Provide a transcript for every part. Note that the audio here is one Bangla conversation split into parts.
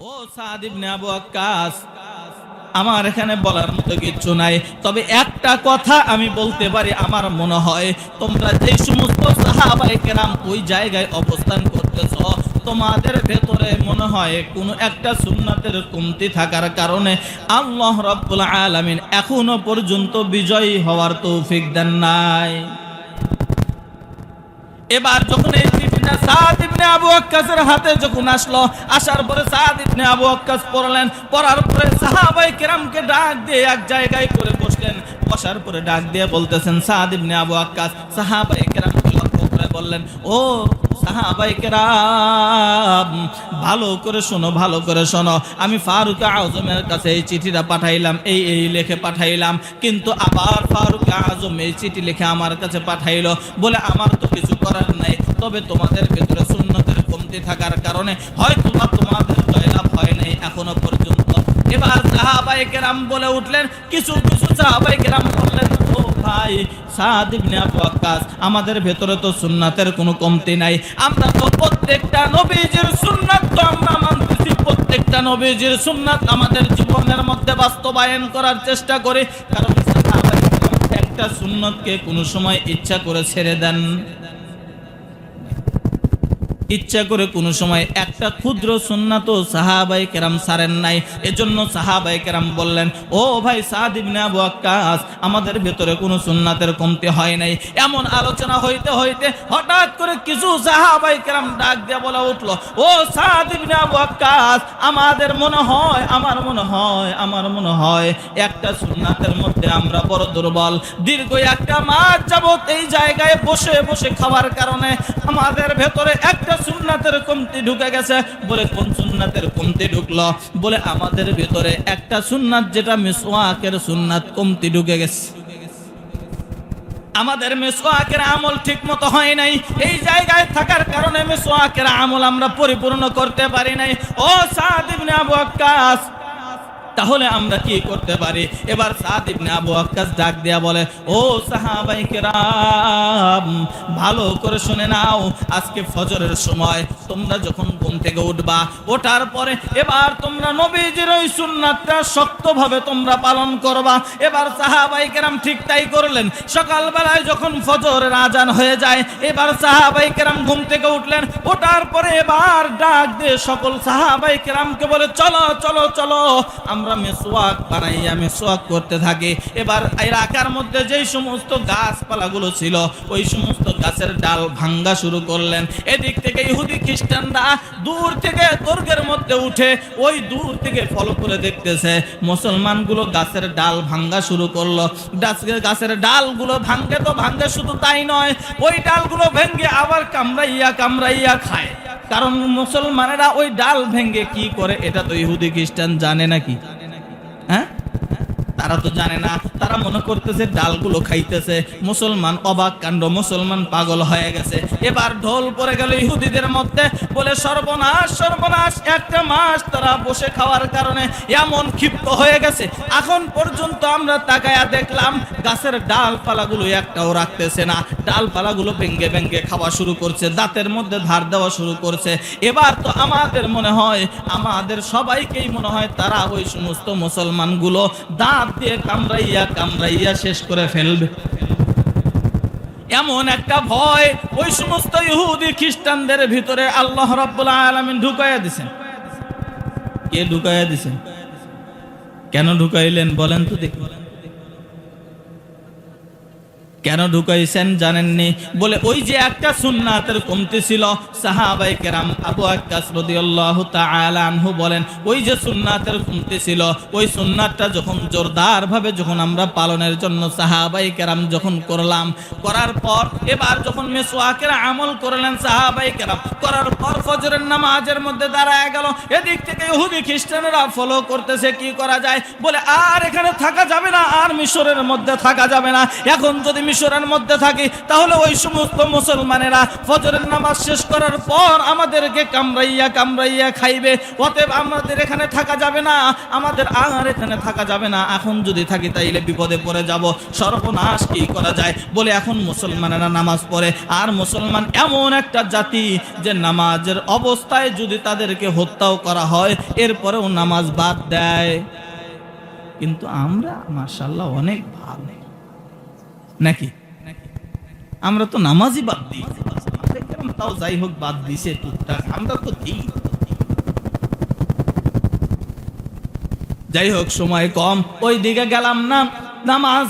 ও আমার এখানে বলার মতো কিছু নাই। তবে একটা কথা আমি বলতে পারি, আমার মনে হয়, তোমরা যে সমস্ত কেরাম ওই জায়গায় অবস্থান করতেছ, তোমাদের ভেতরে মনে হয় কোনো একটা সুন্নাতের কমতি থাকার কারণে আল্লাহ রাব্বুল আলামিন এখনও পর্যন্ত বিজয়ী হওয়ার তৌফিক দেন নাই। এবার যখন এই চিঠিটা সাদ ওয়াক্কাসের হাতে যখন আসলো, আসার পরে সাদ ইবনে আবু ওয়াক্কাস পড়লেন। পড়ার পরে সাহাবাই কেরামকে ডাক দিয়ে এক জায়গায় করে বসলেন। বসার পরে ডাক দিয়ে বলতেছেন, সাদ ইবনে আবু সাহাবায়ে কেরামকে লক্ষ্য করে বললেন, ও সাহাবায়ে কেরাম ভালো করে শোনো, ভালো করে শোনো। আমি ফারুক আজমের কাছে এই চিঠিটা পাঠাইলাম, এই এই লেখে পাঠাইলাম। কিন্তু আবার ফারুক আজম এই চিঠি লিখে আমার কাছে পাঠাইলো। বলে, আমার তো কিছু করার নাই। তবে তোমাদের ভেতরে সুন্নতের কমতি থাকার কারণে হয়তো বা তোমাদের জয়লাভ হয় নাই। এখনও পর্যন্ত এবার সাহাবায়ে কেরাম বলে উঠলেন, কিছু কিছু সাহাবায়ে কেরাম বললেন আমাদের ভেতরে তো সুন্নাতের কোনো কমতি নাই। আমরা তো প্রত্যেকটা নবীজির সুন্নাত তো আমরা মানতেছি। প্রত্যেকটা নবীজির সুন্নাত আমাদের জীবনের মধ্যে বাস্তবায়ন করার চেষ্টা করি। কারণ একটা সুন্নতকে কোনো সময় ইচ্ছা করে ছেড়ে দেন। ইচ্ছা করে কোনো সময় একটা ক্ষুদ্র সুন্নাত সাহাবাই কেরাম সারেন নাই। এজন্য সাহাবাই কেরাম বললেন, ও ভাই সাদ ইবনে আবু আমাদের ভেতরে কোনো সুন্নাতের কমতি হয় নাই। এমন আলোচনা হইতে হইতে হঠাৎ করে কিছু সাহাবাই কেরাম ডাক দিয়ে বলা উঠল, ও সাদ ইবনে আবু আমাদের মনে হয়, আমার মনে হয়, আমার মনে হয় একটা সুন্নাতের মধ্যে আমরা বড় দুর্বল। দীর্ঘ একটা মাস যাবত এই জায়গায় বসে বসে খাওয়ার কারণে আমাদের ভেতরে একটা সুন্নাতের কমতি ঢুকে গেছে। বলে, কোন সুন্নাতের কমতি ঢুকলো? বলে, আমাদের ভিতরে একটা সুন্নাত যেটা মিসওয়াকের সুন্নাত কমতি ঢুকে গেছে। আমাদের মেসোয়াকের আমল ঠিক মতো হয় নাই। এই জায়গায় থাকার কারণে মেসোয়াকের আমল আমরা পরিপূর্ণ করতে পারি নাই। ও সাদ ইবনে আবু আক্কাস তাহলে আমরা কি করতে পারি? এবার সাদ ইবনে আবু আক্কাস ডাক দেয়া বলে, ও সাহাবাই কেরাম, ভালো করে শুনে নাও, আজকে ফজরের সময় তোমরা যখন ঘুম থেকে উঠবা, ওঠার পরে এবার তোমরা নবীজির ওই সুন্নাতটা শক্তভাবে তোমরা পালন করবা। এবার সাহাবাই কেরাম ঠিক তাই করলেন। সকালবেলায় যখন ফজরের আজান হয়ে যায়, এবার সাহাবাই কেরাম ঘুম থেকে উঠলেন। ওঠার পরে এবার ডাক দিয়ে সকল সাহাবাই কেরামকে বলে, চলো চলো চলো, আমরা মেসোয়াক বানাইয়া মেসোয়াক করতে থাকি। এবার এলাকার মধ্যে যেই সমস্ত গাছপালাগুলো ছিল, ওই সমস্ত গাছের ডাল ভাঙ্গা শুরু করলেন। এদিক থেকে ইহুদি খ্রিস্টানরা দূর থেকে দুর্গের মধ্যে উঠে ওই দূর থেকে ফলো করে দেখতেছে। মুসলমানগুলো গাছের ডাল ভাঙ্গা শুরু করল। গাছের- ডালগুলো ভাঙ্গে তো ভাঙ্গে শুধু তাই নয়, ওই ডালগুলো ভেঙ্গে আবার কামড়াইয়া কামড়াইয়া খায়। কারণ মুসলমানেরা ওই ডাল ভেঙ্গে কি করে, এটা তো ইহুদি খ্রিস্টান জানে নাকি? তারা তো জানে না, তারা মনে করতেছে ডালগুলো খাইতেছে। মুসলমান অবাক কাণ্ড, মুসলমান পাগল হয়ে গেছে। এবার ঢোল পড়ে গেল ইহুদিদের মধ্যে, বলে, সর্বনাশ সর্বনাশ, একটা মাস তারা বসে খাওয়ার কারণে এমন ক্ষিপ্ত হয়ে গেছে। এখন পর্যন্ত আমরা তাকায়া দেখলাম, গাছের ডালপালাগুলো একটাও রাখতেছে না। ডালপালাগুলো ভেঙ্গে ভেঙ্গে খাওয়া শুরু করছে, দাঁতের মধ্যে ধার দেওয়া শুরু করছে। এবার তো আমাদের মনে হয়, আমাদের সবাইকেই মনে হয় তারা ওই সমস্ত মুসলমানগুলো দাঁত দিয়ে কামড়াইয়া কামড়াইয়া শেষ করে ফেলবে। এমন একটা ভয় ওই সমস্ত ইহুদি খ্রিস্টানদের ভিতরে আল্লাহ রাব্বুল আলামিন ঢুকাইয়া দিছেন। কে ঢুকাইয়া দিছেন? কেন ঢুকাইলেন বলেন তো দেখি। কেন ঢুকাইছেন জানেননি? বলে, ওই যে একটা সুন্নাতের কমতি ছিল। সাহাবাই কেরাম আবু আক্কাস রাদিয়াল্লাহু তাআলা বলেন, ওই যে সুন্নাতের কমতি ছিল, ওই সুন্নাতটা যখন জোরদার ভাবে যখন আমরা পালনের জন্য সাহাবাই কেরাম যখন করলাম, করার পর, এবার যখন মেসওয়াকের আমল করলেন সাহাবাই কেরাম, করার পর ফজরের নামাজের মধ্যে দাঁড়ায় গেল। এদিক থেকে ইহুদি খ্রিস্টানরা ফলো করতেছে, কি করা যায়? বলে, আর এখানে থাকা যাবে না, আর মিশরের মধ্যে থাকা যাবে না। এখন যদি মিশরের মধ্যে থাকি, তাহলে ওই সমস্ত মুসলমানেরা ফজরের নামাজ শেষ করার পর আমাদেরকে কামড়াইয়া কামড়াইয়া খাইবে। অতএব আমাদের এখানে থাকা যাবে না, আমাদের আর এখানে থাকা যাবে না। এখন যদি থাকি তাইলে বিপদে পড়ে যাব। সর্বনাশ কি করা যায়? বলে এখন মুসলমানেরা নামাজ পড়ে। আর মুসলমান এমন একটা জাতি যে নামাজের অবস্থায় যদি তাদেরকে হত্যাও করা হয়, এরপরেও নামাজ বাদ দেয়। কিন্তু আমরা মার্শাল্লাহ অনেক ভালো। নাকি? আমরা তো নামাজই বাদ দিই। তাও যাই হোক, বাদ দিছে টুকটাক। আমরা তো দিই। যাই হোক, সময় কম। ওই দিকে গেলাম না। নামাজ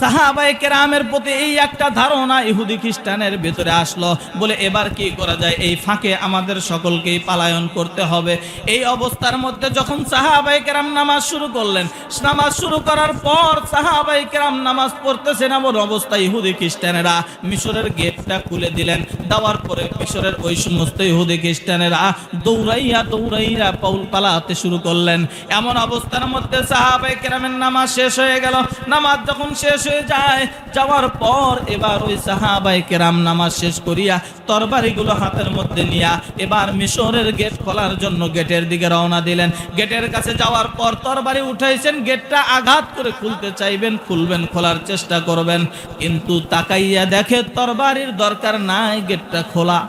সাহাবাই কেরামের প্রতি এই একটা ধারণা ইহুদি খ্রিস্টানের ভেতরে আসলো। বলে, এবার কি করা যায়? এই ফাঁকে আমাদের সকলকেই পালায়ন করতে হবে। এই অবস্থার মধ্যে যখন সাহাবাই কেরাম নামাজ শুরু করলেন, নামাজ শুরু করার পর সাহাবাই কেরাম নামাজ পড়তেছেন এমন অবস্থায় ইহুদি খ্রিস্টানেরা মিশরের গেটটা খুলে দিলেন। দেওয়ার পরে মিশরের ওই সমস্ত ইহুদি খ্রিস্টানেরা দৌড়াইয়া দৌড়াইয়া পাউল পালাতে শুরু করলেন। এমন অবস্থার মধ্যে সাহাবাই কেরামের নামাজ শেষ হয়ে গেল। নামাজ যখন শেষ হয়ে যায়। যাওয়ার পর এবার ওই সাহাবাই কেরাম নামাজ শেষ করিয়া তরবারিগুলো হাতের মধ্যে নিয়া এবার মিশরের গেট খোলার জন্য গেটের দিকে রওনা দিলেন। গেটের কাছে যাওয়ার পর তরবারি উঠাইছেন, গেটটা আঘাত করে খুলতে চাইবেন, খুলবেন, খোলার চেষ্টা করবেন। কিন্তু তাকাইয়া দেখে তরবারির দরকার নাই, গেটটা খোলা।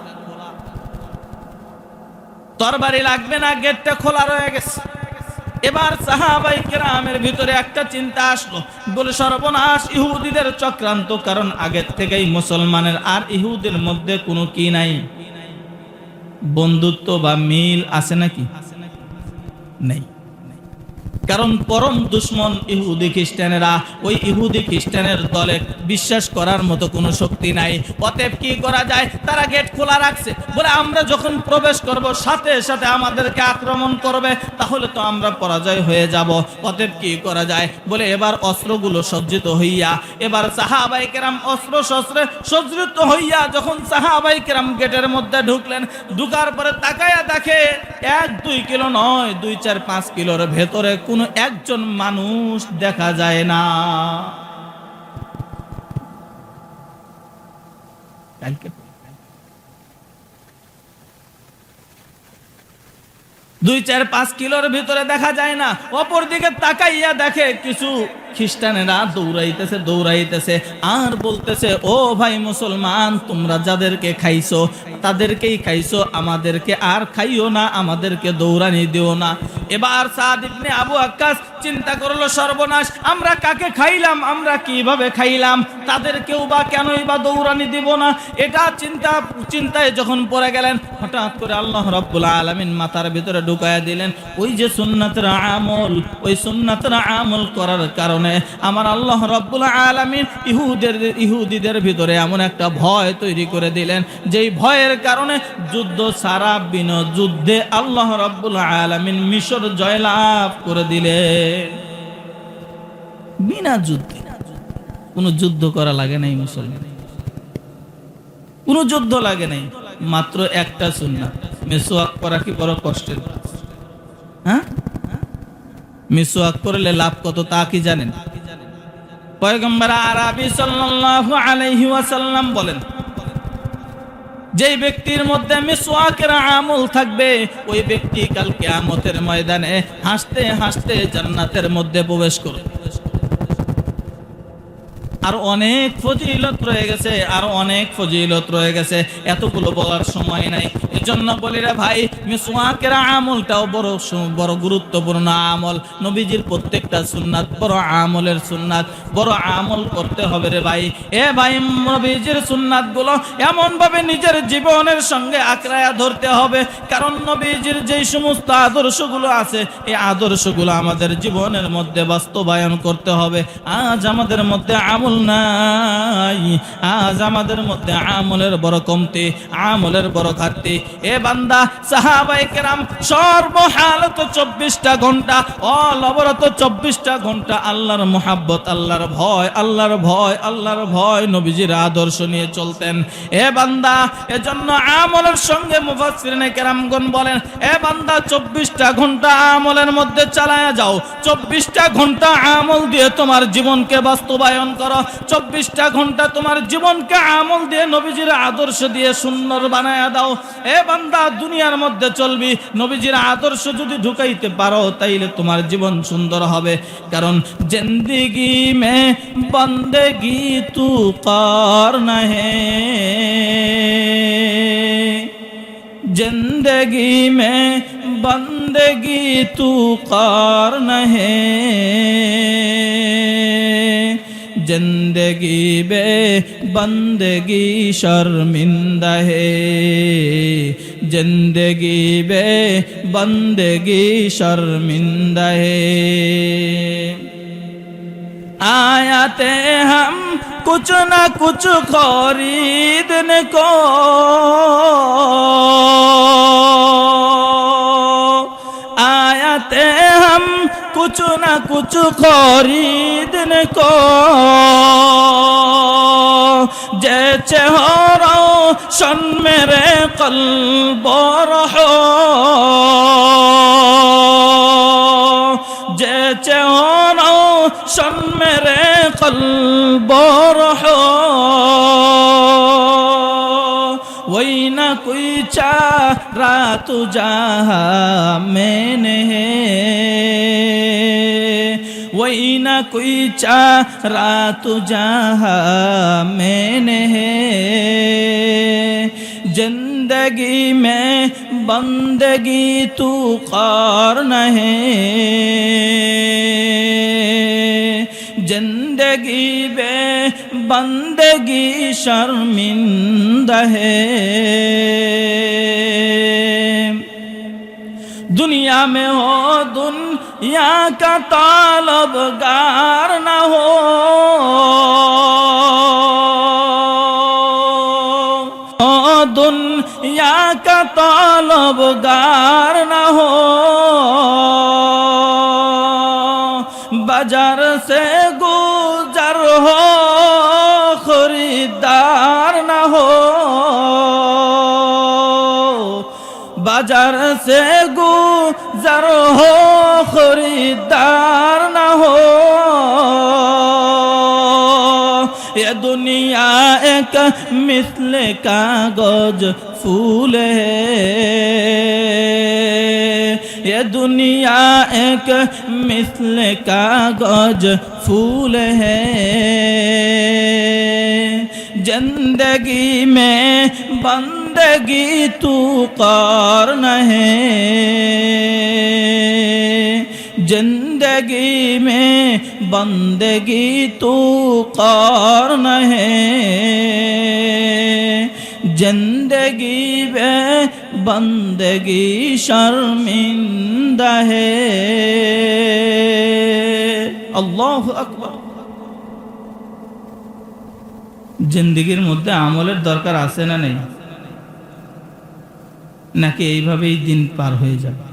তরবারি লাগবে না, গেটটা খোলা রয়ে গেছে। এবার সাহাবাই কেরামের ভিতরে একটা চিন্তা আসলো। বলে, সর্বনাশ ইহুদিদের চক্রান্ত, কারণ আগের থেকেই মুসলমানের আর ইহুদের মধ্যে কোনো কি নাই? বন্ধুত্ব বা মিল আছে নাকি? নেই। কারণ পরম দুশ্মন ইহুদি খ্রিস্টানেরা ওই ইহুদি খ্রিস্টানের দলে বিশ্বাস করার মতো কোনো শক্তি নাই। অতএব কি করা যায়? তারা গেট খোলা রাখছে। বলে আমরা যখন প্রবেশ করব, সাথে সাথে আমাদেরকে আক্রমণ করবে, তাহলে তো আমরা পরাজয় হয়ে যাব। অতএব কি করা যায়? বলে এবার অস্ত্রগুলো সজ্জিত হইয়া, এবার সাহাবাই কেরাম অস্ত্র শস্ত্রে সজ্জিত হইয়া যখন সাহাবাই কেরাম গেটের মধ্যে ঢুকলেন, ঢুকার পরে তাকায়া দেখে এক, দুই কিলো নয়, দুই, চার, পাঁচ কিলোর ভেতরে কোনো একজন মানুষ দেখা যায় না। দুই চার পাঁচ কিলোর ভিতরে দেখা যায় না। অপর দিকে তাকাইয়া দেখে কিছু খ্রিস্টানেরা দৌড়াইতেছে দৌড়াইতেছে, আর বলতেছে, ও ভাই মুসলমান, তোমরা যাদেরকে খাইছো, তাদেরকেই খাইছো, আমাদেরকে আর খাইও না, আমাদেরকে দৌড়ানি দিও না। এবার সাদ ইবনে আবু আক্কাস চিন্তা করল, সর্বনাশ, আমরা কাকে খাইলাম, আমরা কীভাবে খাইলাম? তাদেরকেও বা কেনই বা দৌড়ানি দিব না? এটা চিন্তা, চিন্তায় যখন পড়ে গেলেন, হঠাৎ করে আল্লাহ রব্বুল আলমিন মাথার ভিতরে ঢুকাইয়া দিলেন। ওই যে সুন্নাতের আমল, ওই সুন্নাতের আমল করার কারণে আমার আল্লাহ রব্বুল আলমিন ইহুদের, ইহুদিদের ভিতরে এমন একটা ভয় তৈরি করে দিলেন, যেই ভয়ের কারণে যুদ্ধ সারা বিন যুদ্ধে আল্লাহ রব্বুল আলমিন মিশর জয়লাভ করে দিলেন বিনা যুদ্ধে কোনো যুদ্ধ করা লাগে নাই মুসলমান কোনো যুদ্ধ লাগে নাই, মাত্র একটা সুন্নাত, মেসোয়াক করা কি বড় কষ্টের? হ্যাঁ মিসওয়াক করলে লাভ কত তা কি জানেন? পয়গম্বর আরবি সাল্লাল্লাহু আলাইহি ওয়াসাল্লাম বলেন, যেই ব্যক্তির মধ্যে মিসওয়াকের আমল থাকবে, ওই ব্যক্তি কাল কিয়ামতের ময়দানে হাসতে হাসতে জান্নাতের মধ্যে প্রবেশ করবে। আর অনেক ফজিলত রয়ে গেছে, আর অনেক ফজিলত রয়ে গেছে। এতগুলো বলার সময় নাই। এজন্য বলি রে ভাই, মিসওয়াকের আমলটাও বড় বড় গুরুত্বপূর্ণ আমল। নবীজির প্রত্যেকটা সুন্নাত বড় আমলের সুন্নাত। বড় আমল করতে হবে রে ভাই। এ ভাই, নবীজির সুন্নাতগুলো এমন ভাবে নিজের জীবনের সঙ্গে আঁকড়ায়া ধরতে হবে। কারণ নবীজির যেই সমস্ত আদর্শগুলো আছে, এই আদর্শগুলো আমাদের জীবনের মধ্যে বাস্তবায়ন করতে হবে। আজ আমাদের মধ্যে আমল নাই। আজ আমাদের মধ্যে আমলের বড় কমতি, আমলের বড় ঘাটতি। এ বান্দা সাহাবাই কেরাম, সর্বহালত চব্বিশটা ঘণ্টা, অলবরত চব্বিশটা ঘণ্টা আল্লাহর মোহাব্বত, আল্লাহর ভয় আল্লাহর ভয় আল্লাহর ভয় নবীজির আদর্শ নিয়ে চলতেন। এ বান্দা, এজন্য আমলের সঙ্গে মুফাসসিরিনে কেরামগণ বলেন, এ বান্দা, চব্বিশটা ঘণ্টা আমলের মধ্যে চালায়া যাও। চব্বিশটা ঘণ্টা আমল দিয়ে তোমার জীবনকে বাস্তবায়ন করো। চব্বিশটা ঘণ্টা তোমার জীবনকে আমল দিয়ে নবীজির আদর্শ দিয়ে সুন্দর বানায়া দাও। এ বান্দা, দুনিয়ার মধ্যে চলবি। নবীজির আদর্শ যদি ঢুকাইতে পারো, তাইলে তোমার জীবন সুন্দর হবে। কারণ জিন্দিগি মে বন্দেগি তু কর নহে। জিন্দগি মে বন্দগি তু কর নহে। زندگی بے بندگی شرمندہ ہے زندگی بے بندگی شرمندہ ہے آیاتے ہم کچھ نہ کچھ خریدن کو कुछ न कुछ खरीदने को जैसे हो रोशन मेरे कल्ब रहो जैसे हो रोशन मेरे कल्ब रहो वही ना कोई चारा तुझा मैंने वही कोई चारा तुझा मैंने जिंदगी में बंदगी तू कार है जिंदगी बे बंदगी शर्मिंदा है दुनिया में हो दुनिया یا کا طالب گار نہ ہو دنیا کا طالب گار نہ ہو بازار سے گزر ہو خریدار نہ ہو بازار سے گزر ہو দিদার हो। হো दुनिया एक मिसल कागज़ फूल है। ये दुनिया एक मिसल कागज़ फूल है। ज़िंदगी में बंदगी तू कार है। जिंदगी में बंदगी तू कर है जिंदगी में बंदगी शर्मिंदा है अल्लाह अकबर জিন্দিগির মধ্যে আমলের দরকার আছে না নেই নাকি এইভাবেই দিন পার হয়ে যাবে হ্যাঁ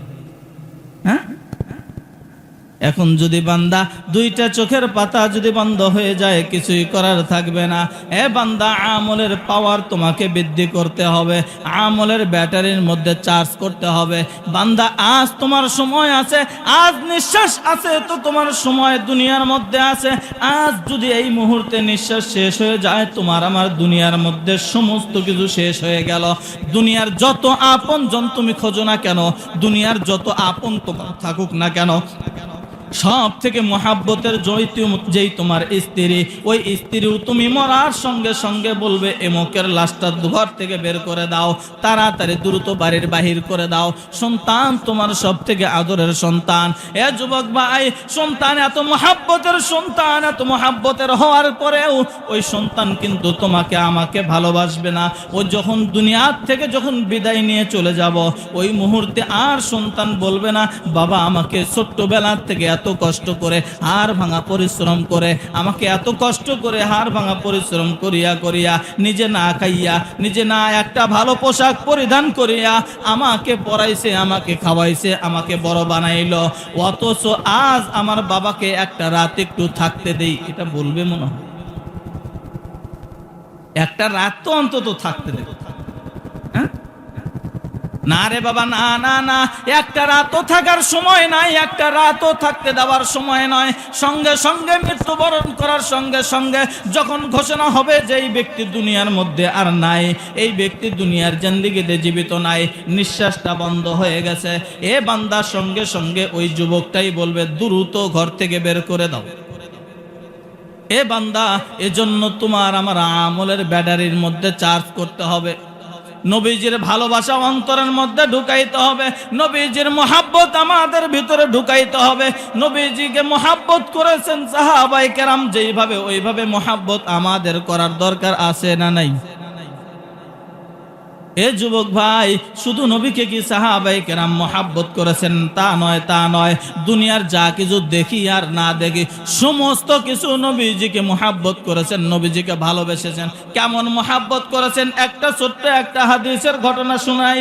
এখন যদি বান্দা দুইটা চোখের পাতা যদি বন্ধ হয়ে যায়, কিছুই করার থাকবে না। এ বান্দা, আমলের পাওয়ার তোমাকে বৃদ্ধি করতে হবে। আমলের ব্যাটারির মধ্যে চার্জ করতে হবে। বান্দা, আজ তোমার সময় আছে, আজ নিঃশ্বাস আছে, তো তোমার সময় দুনিয়ার মধ্যে আছে। আজ যদি এই মুহূর্তে নিঃশ্বাস শেষ হয়ে যায়, তোমার আমার দুনিয়ার মধ্যে সমস্ত কিছু শেষ হয়ে গেল। দুনিয়ার যত আপন জন তুমি খোঁজো না কেন, দুনিয়ার যত আপন তোমার থাকুক না কেন। সব থেকে মহাব্বতের যেই তোমার স্ত্রী, ওই স্ত্রীও তুমি মরার সঙ্গে সঙ্গে বলবে এমকের লাশটা ঘর থেকে বের করে দাও, তাড়াতাড়ি দ্রুত বাড়ির বাহির করে দাও, সন্তান তোমার সব থেকে আদরের সন্তান। এ যুবক ভাই, সন্তান এত মহাব্বতের সন্তান, এত মহাব্বতের হওয়ার পরেও ওই সন্তান কিন্তু তোমাকে, আমাকে ভালোবাসবে না। ও যখন দুনিয়ার থেকে যখন বিদায় নিয়ে চলে যাব, ওই মুহূর্তে আর সন্তান বলবে না, বাবা, আমাকে ছোট্টবেলার থেকে এত কষ্ট করে হাড় ভাঙা পরিশ্রম করে, আমাকে এত কষ্ট করে হাড় ভাঙা পরিশ্রম করিয়া করিয়া, নিজে না খাইয়া, নিজে না একটা ভালো পোশাক পরিধান করিয়া আমাকে পড়াইছে আমাকে খাওয়াইছে, আমাকে বড় বানাইলো। অথচ আজ আমার বাবাকে একটা রাত একটু থাকতে দেই, এটা বলবে মনে হয়। একটা রাত তো অন্তত থাকতে না রে বাবা, না না না। একটা রাতও থাকার সময় নাই, একটা রাতও থাকতে দেওয়ার সময় নয় সঙ্গে সঙ্গে মৃত্যুবরণ করার সঙ্গে সঙ্গে যখন ঘোষণা হবে যে এই ব্যক্তি দুনিয়ার মধ্যে আর নাই, এই ব্যক্তি দুনিয়ার জেন্দিগিতে জীবিত নাই, নিঃশ্বাসটা বন্ধ হয়ে গেছে। এ বান্দার সঙ্গে সঙ্গে ওই যুবকটাই বলবে, দ্রুত ঘর থেকে বের করে দাও। এ বান্দা, এজন্য তোমার আমার আমলের ব্যাটারির মধ্যে চার্জ করতে হবে। নবীজির ভালোবাসা অন্তরের মধ্যে ঢুকাইতে হবে। নবীজির মোহাব্বত আমাদের ভিতরে ঢুকাইতে হবে। নবীজিকে মোহাব্বত করেছেন সাহাবাই কেরাম, যেইভাবে ওইভাবে মোহাব্বত আমাদের করার দরকার আছে না নাই? এ যুবক ভাই, শুধু নবীকে কি সাহাবাই কেরাম মহাব্বত করেছেন? তা নয় তা নয়। দুনিয়ার যা কিছু দেখি আর না দেখি, সমস্ত কিছু নবীজিকে মহাব্বত করেছেন, নবীজিকে ভালোবেসেছেন। কেমন মহাব্বত করেছেন? একটা ছোট্ট একটা হাদিসের ঘটনা শোনাই।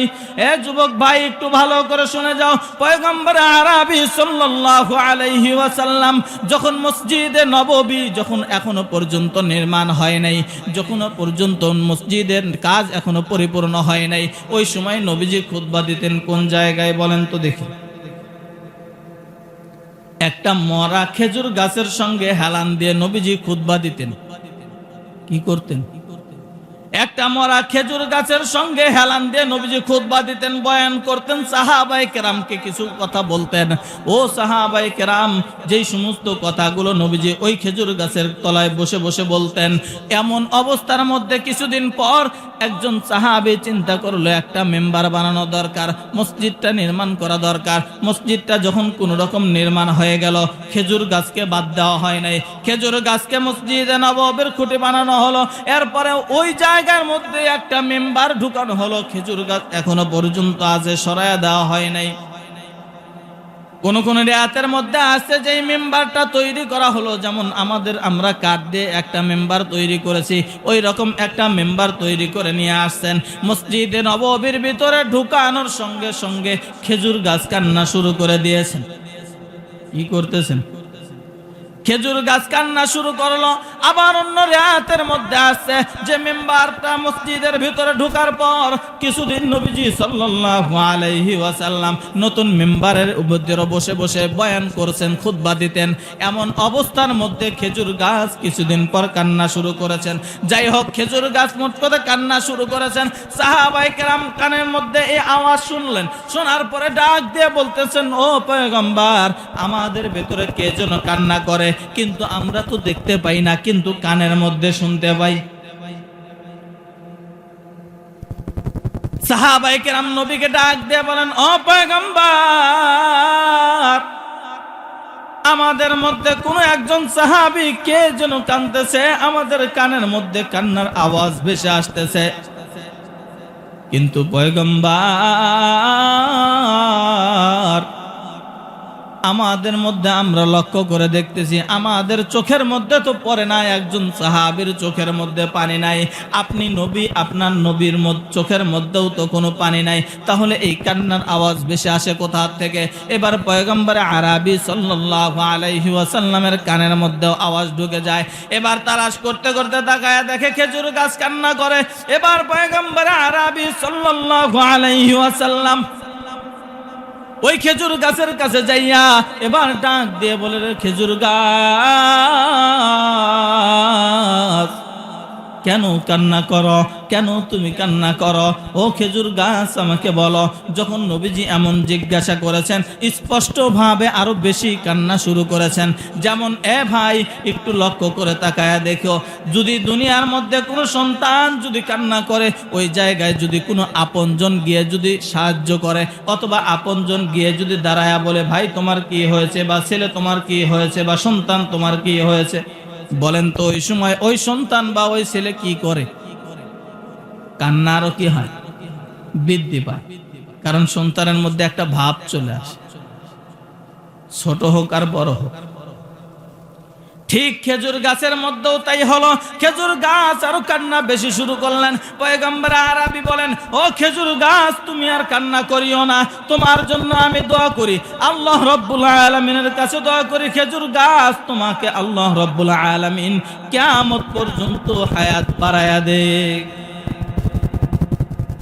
এ যুবক ভাই, একটু ভালো করে শুনে যাও। পয়গম্বর আরবি সাল্লাল্লাহু আলাইহি ওয়াসাল্লাম যখন মসজিদে নববী, যখন এখনও পর্যন্ত নির্মাণ হয় নাই, যখন পর্যন্ত মসজিদের কাজ এখনও পরিপূর্ণ হয় নাই। ওই সময় নবীজি খুদ্া দিতেন, কোন জায়গায় বলেন তো দেখি। একটা মরা খেজুর গাছের সঙ্গে হেলান দিয়ে নবীজি খুদ্া দিতেন। কি করতেন? একটা মরা খেজুর গাছের সঙ্গে হেলান দিয়ে নবীজি খুতবা দিতেন, বয়ান করতেন সাহাবাই কেরামকে কিছু কথা বলতেন। ও সাহাবাই কেরাম, যেই সমস্ত কথাগুলো নবীজি ওই খেজুর গাছের তলায় বসে বসে বলতেন, এমন অবস্থার মধ্যে কিছুদিন পর একজন সাহাবি চিন্তা করল, একটা মেম্বার বানানো দরকার, মসজিদটা নির্মাণ করা দরকার। মসজিদটা যখন কোন রকম নির্মাণ হয়ে গেল, খেজুর গাছকে বাদ দেওয়া হয় নাই। খেজুর গাছকে মসজিদে নববের খুঁটি বানানো হলো। এরপরে ওই জায়গার মধ্যে একটা মেম্বার ঢুকানো হলো, খেজুর গাছ এখনও পর্যন্ত আছে সরায়া দেওয়া হয় নাই। কোন কোন রেয়াতের মধ্যে আছে যে মেম্বারটা তৈরি করা হলো, যেমন আমাদের আমরা কাঠ দিয়ে একটা মেম্বার তৈরি করেছি, ওই রকম একটা মেম্বার তৈরি করে নিয়ে আসছেন। মসজিদে নববীর ভিতরে ঢুকানোর সঙ্গে সঙ্গে খেজুর গাছ কান্না শুরু করে দিয়েছেন। কি করতেছেন? খেজুর গাছ কান্না শুরু করল। আবার অন্য রেয়াতের মধ্যে আসছে যে মেম্বারটা মসজিদের ভিতরে ঢোকার পর কিছুদিন নবীজি সাল্লাল্লাহু আলাইহি ওয়াসাল্লাম নতুন মেম্বারের উপরে বসে বসে বয়ান করছেন, খুতবা দিতেন। এমন অবস্থার মধ্যে খেজুর গাছ কিছুদিন পর কান্না শুরু করেছেন। যাই হোক, খেজুর গাছ মোট কথা কান্না শুরু করেছেন। সাহাবাই কেরাম কানের মধ্যে এই আওয়াজ শুনলেন। শোনার পরে ডাক দিয়ে বলতেছেন, ও পয়গম্বার, আমাদের ভেতরে কে যেন কান্না করে? কিন্তু আমরা তো দেখতে পাই না, কিন্তু কানের মধ্যে শুনতে পাই। নবীকে ডাক দিয়ে বলেন, ও পয়গম্বার, আমাদের মধ্যে কোনো একজন সাহাবি কে যেন কানতেছে আমাদের কানের মধ্যে কান্নার আওয়াজ ভেসে আসতেছে। কিন্তু পয়গম্বার আমাদের মধ্যে আমরা লক্ষ্য করে দেখতেছি, আমাদের চোখের মধ্যে তো পড়ে নাই, একজন সাহাবির চোখের মধ্যে পানি নাই। আপনি নবী, আপনার নবীর চোখের মধ্যেও তো কোনো পানি নাই। তাহলে এই কান্নার আওয়াজ বেশি আসে কোথা থেকে? এবার পয়গম্বরে আরবি সাল্লাল্লাহু আলাইহি ওয়াসাল্লামের কানের মধ্যেও আওয়াজ ঢুকে যায়। এবার তালাশ করতে করতে তাকায় দেখে খেজুর গাছ কান্না করে। এবার পয়গম্বরে আরবি সাল্লাল্লাহু আলাইহি ওয়াসাল্লাম ওই খেজুর গাছের কাছে যাইয়া এবার ডাক দিয়ে বলে খেজুর গাছ কেন কান্না করো? কেন তুমি কান্না করো? ও খেজুর গাছ আমাকে বলো। যখন নবীজি এমন জিজ্ঞাসা করেছেন, স্পষ্টভাবে আরও বেশি কান্না শুরু করেছেন। যেমন, এ ভাই, একটু লক্ষ্য করে তাকায়া দেখো। যদি দুনিয়ার মধ্যে কোনো সন্তান যদি কান্না করে, ওই জায়গায় যদি কোনো আপনজন গিয়ে যদি সাহায্য করে, অথবা আপনজন গিয়ে যদি দাঁড়ায়া বলে, ভাই, তোমার কি হয়েছে? বা ছেলে তোমার কি হয়েছে? বা সন্তান তোমার কি হয়েছে? বলেন তো, ওই সময় ওই সন্তান বা ওই ছেলে কি করে? কান্না আরও কি হয়? বৃদ্ধি পায়। কারণ সন্তানের মধ্যে একটা ভাব চলে আসে। ছোট হোক আর বড় হোক। ঠিক খেজুর গাছের মধ্যেও তাই হলো। খেজুর গাছ আরও কান্না বেশি শুরু করলেন। পয়গম্বর আরবি বলেন, ও খেজুর গাছ, তুমি আর কান্না করিও না। তোমার জন্য আমি দোয়া করি। আল্লাহ রব্বুল আলমিনের কাছে দোয়া করি, খেজুর গাছ তোমাকে আল্লাহ রব্বুল আলমিন কেমত পর্যন্ত হায়াত বাড়ায়া দেখ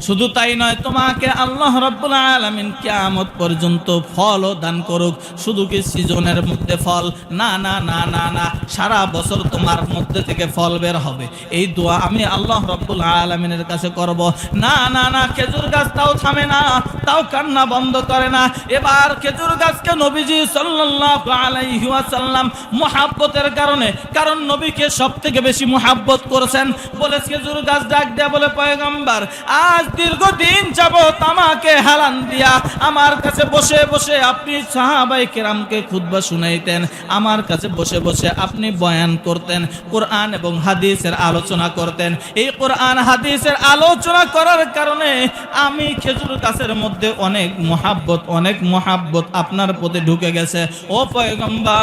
শুধু তাই নয়, তোমাকে আল্লাহ রব্বুল আলমিন কিয়ামত পর্যন্ত ফলও দান করুক। শুধু কি সিজনের মধ্যে ফল? না না না না না। সারা বছর তোমার মধ্যে থেকে ফল বের হবে। এই দোয়া আমি আল্লাহ রব্বুল আলমিনের কাছে করব। না না না, খেজুর গাছ তাও থামে না, তাও কান্না বন্ধ করে না। এবার খেজুর গাছকে নবীজি সাল্লাল্লাহু আলাইহি ওয়াসাল্লাম মুহাব্বতের কারণে, কারণ নবীকে সব থেকে বেশি মুহাব্বত করেছেন। বলে খেজুর গাছ ডাক দেয়া বলে পয়গম্বর, আজ দীর্ঘদিন যাবত আমাকে হেলান দিয়া আমার কাছে বসে বসে আপনি সাহাবাই কেরামকে খুতবা শুনাইতেন, আমার কাছে বসে বসে আপনি বয়ান করতেন, কোরআন এবং হাদিসের আলোচনা করতেন। এই কোরআন, হাদিসের আলোচনা করার কারণে আমি খেজুর গাছের মধ্যে অনেক মহাব্বত অনেক মহাব্বত আপনার প্রতি ঢুকে গেছে। ও পয়গম্বার,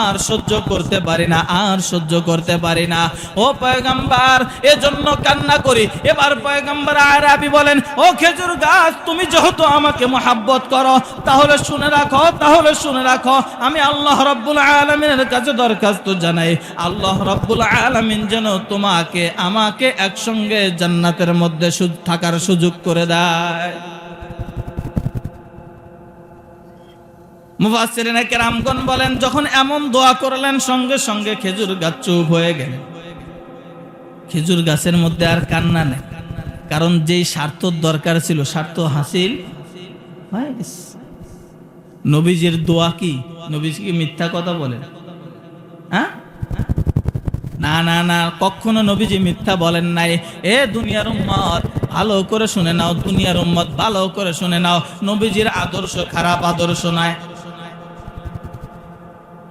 আর সহ্য করতে পারি না, আর সহ্য করতে পারি না। ও পয়গম্বর এজন্য কান্না করি। এবার পয়গম্বর আরবি বলেন, ও খেজুর গাছ, তুমি যেহেতু আমাকে মহাব্বত করো, তাহলে শুনে রাখো, তাহলে শুনে রাখো। আমি আল্লাহ রব্বুল আলমিনের কাছে দরখাস্ত জানাই। আল্লাহ রব্বুল আলমিন যেন তোমাকে, আমাকে একসঙ্গে জান্নাতের মধ্যে থাকার সুযোগ করে দেয়। মুফাসসিরিনে কেরামগণ বলেন, যখন এমন দোয়া করলেন, সঙ্গে সঙ্গে খেজুর গাছ চুপ হয়ে গেলেন। খেজুর গাছের মধ্যে আর কান্না নেই। কারণ যেই স্বার্থ দরকার ছিল, স্বার্থ হাসিল। নবীজির দোয়া কি? নবীজি কি মিথ্যা কথা বলেন? হ্যাঁ? না না না, কখনো নবীজি মিথ্যা বলেন নাই। এ দুনিয়ার উম্মত, ভালো করে শুনে নাও, দুনিয়ার উম্মত ভালো করে শুনে নাও। নবীজির আদর্শ খারাপ আদর্শ নয়।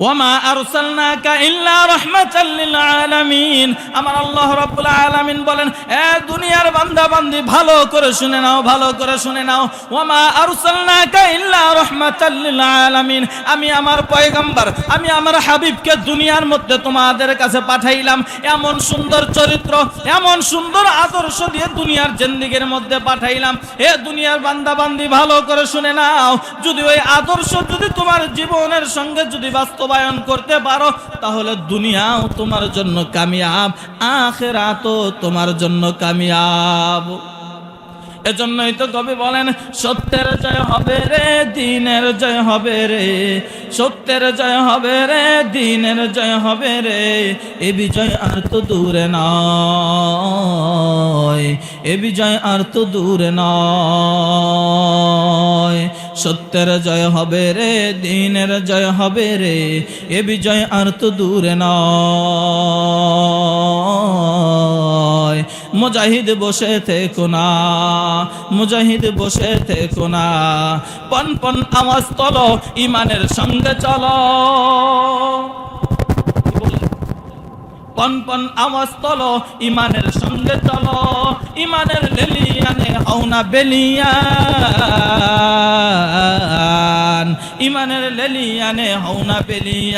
ওয়ামা আরসালনাকা ইল্লা রাহমাতাল লিল আলামিন। আমার আল্লাহ রাব্বুল আলামিন বলেন, এ দুনিয়ার বান্দা বান্দি ভালো করে শুনে নাও, ভালো করে শুনে নাও। ওয়ামা আরসালনাকা ইল্লা রাহমাতাল লিল আলামিন। আমি আমার পয়গম্বর, আমি আমার হাবিবকে দুনিয়ার মধ্যে তোমাদের কাছে পাঠাইলাম। এমন সুন্দর চরিত্র, এমন সুন্দর আদর্শ দিয়ে দুনিয়ার জিন্দিগির মধ্যে পাঠাইলাম। এ দুনিয়ার বান্দা বান্দি ভালো করে শুনে নাও। যদি ওই আদর্শ যদি তোমার জীবনের সঙ্গে যদি বাস্তবায়ন করতে পারো তাহলে দুনিয়াও তোমার জন্য কামিয়াব আখেরাতও তোমার জন্য কামিয়াব। এজন্যই তো কবি বলেন, সত্যের জয় হবে রে, দিনের জয় হবে রে। সত্যের জয় হবে রে, দিনের জয় হবে রে। এ বিজয় আর তো দূরে নয়, এ বিজয় আর তো দূরে নয়। সত্যের জয় হবে রে, দিনের জয় হবে রে, এ বিজয় আর তো দূরে নয়। মুজাহিদ বসে থেকো না, মুজাহিদ বসে থেকো না। পন পন আওয়াজ তলো, ইমানের সঙ্গে চলো। পন পন আওয়াজ তলো, ইমানের সঙ্গে চলো। ইমানের লেলিয়ানে হও না বেলিয়ান ইমানের লেলিয়ানে হও না বেলিয়ান।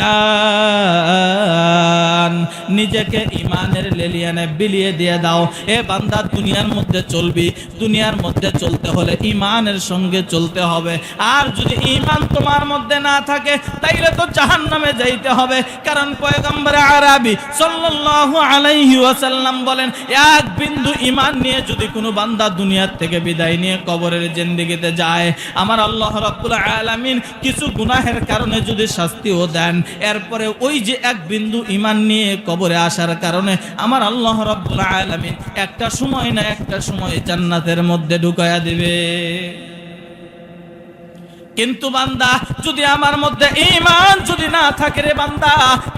নিজেকে ইমানের লেলিয়ানে বিলিয়ে দিয়ে দাও। এ বান্দা দুনিয়ার মধ্যে চলবি। দুনিয়ার মধ্যে চলতে হলে ইমানের সঙ্গে চলতে হবে। আর যদি ইমান তোমার মধ্যে না থাকে, তাইলে তো জাহান্নামে যাইতে হবে। কারণ পয়গম্বর আরাবি সাল্লাল্লাহু আলাইহি ওয়াসাল্লাম বলেন, এক বিন্দু ইমান নিয়ে যদি কোনো বান্দা দুনিয়ার থেকে বিদায় নিয়ে কবরের জিন্দেগিতে যায়, আমার আল্লাহ রাব্বুল আলামিন কিছু গুনাহের কারণে যদি শাস্তিও দেন, এরপরে ওই যে এক বিন্দু ইমান নিয়ে কবরে আসার কারণে আমার আল্লাহ রব্বুল আলামিন একটা সময় না একটা সময় জান্নাতের মধ্যে ঢুকায়া দিবে। কিন্তু বান্দা, যদি আমার মধ্যে ইমান যদি না থাকে রে বান্দা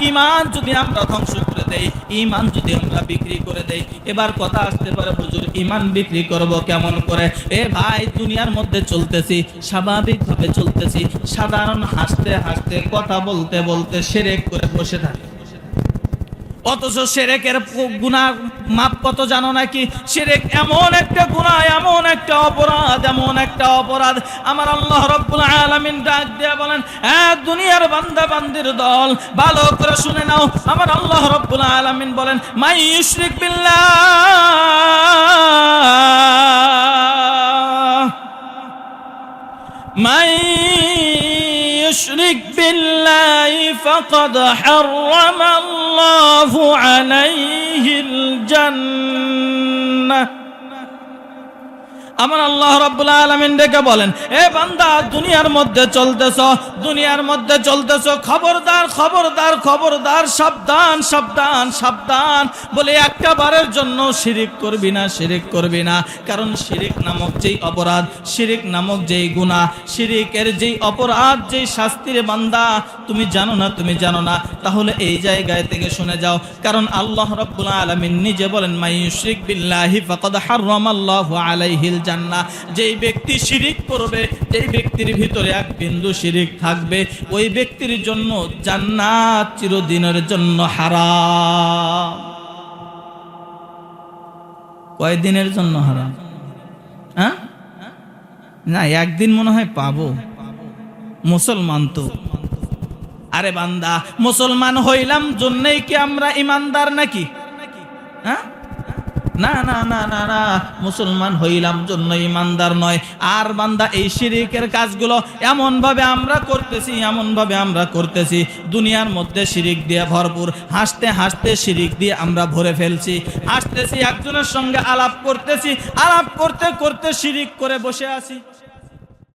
ইমান যদি আমরা ধ্বংস করে দেই ইমান যদি আমরা বিক্রি করে দেই, এবার কথা আসতে পারে, হুজুর ইমান বিক্রি করব কেমন করে? এ ভাই, দুনিয়ার মধ্যে চলতেছি, স্বাভাবিকভাবে চলতেছি, সাধারণ হাসতে হাসতে, কথা বলতে বলতে সেরেক করে বসে থাকি। অথচ সেরেকের গুণা মাপ কত জানো নাকি? সেরেক এমন একটা গুণা এমন একটা অপরাধ, এমন একটা অপরাধ। আমার আল্লাহ রব্বুল আলামিন ডাক দিয়ে বলেন এক দুনিয়ার বান্দা বান্দির দল, ভালো করে শুনে নাও। আমার আল্লাহ রব্বুল আলামিন বলেন, মাই ইউশরিক বিল্লাহ। মাই الله فقد حرم الله عليه الجنة. আমার আল্লাহ রাব্বুল আলামিন ডেকে বলেন, এ বান্দা, দুনিয়ার মধ্যে চলতেছ, দুনিয়ার মধ্যে চলতেছ, খবরদার খবরদার খবরদার, সাবধান সাবধান সাবধান। বলে একটা বারের জন্য শিরিক করবি না, শিরিক করবি না। কারণ শিরিক নামক যেই অপরাধ, শিরিক নামক যেই গুনাহ, শিরিকের যেই অপরাধ, যেই শাস্তির বান্দা, তুমি জানো না, তুমি জানো না। তাহলে এই জায়গায় থেকে শুনে যাও। কারণ আল্লাহ রাব্বুল আলামিন নিজে বলেন মাই ইউশরিক বিল্লাহি ফাকাদ হারামাল্লাহু আলাইহিল জান্নাহ। যেই ব্যক্তি শিরিক করবে, যেই ব্যক্তির ভিতরে এক বিন্দু শিরিক থাকবে, ওই ব্যক্তির জন্য জান্নাত চিরদিনের জন্য হারাম। কয়দিনের জন্য হারাম? হ্যাঁ? না, একদিন মনে হয় পাবো। মুসলমান তো। আরে বান্দা, মুসলমান হইলাম জন্যই কি আমরা ইমানদার নাকি? হ্যাঁ? না না না না না, মুসলমান হইলাম জন্য ইমানদার নয়। আর বান্দা, এই শিরিকের কাজগুলো এমন ভাবে আমরা করতেছি এমন ভাবে আমরা করতেছি। দুনিয়ার মধ্যে শিরিক দিয়ে ভরপুর। হাসতে হাসতে শিরিক দিয়ে আমরা ভরে ফেলছি। হাসতেছি, একজনের সঙ্গে আলাপ করতেছি। আলাপ করতে করতে শিরিক করে বসে আছি।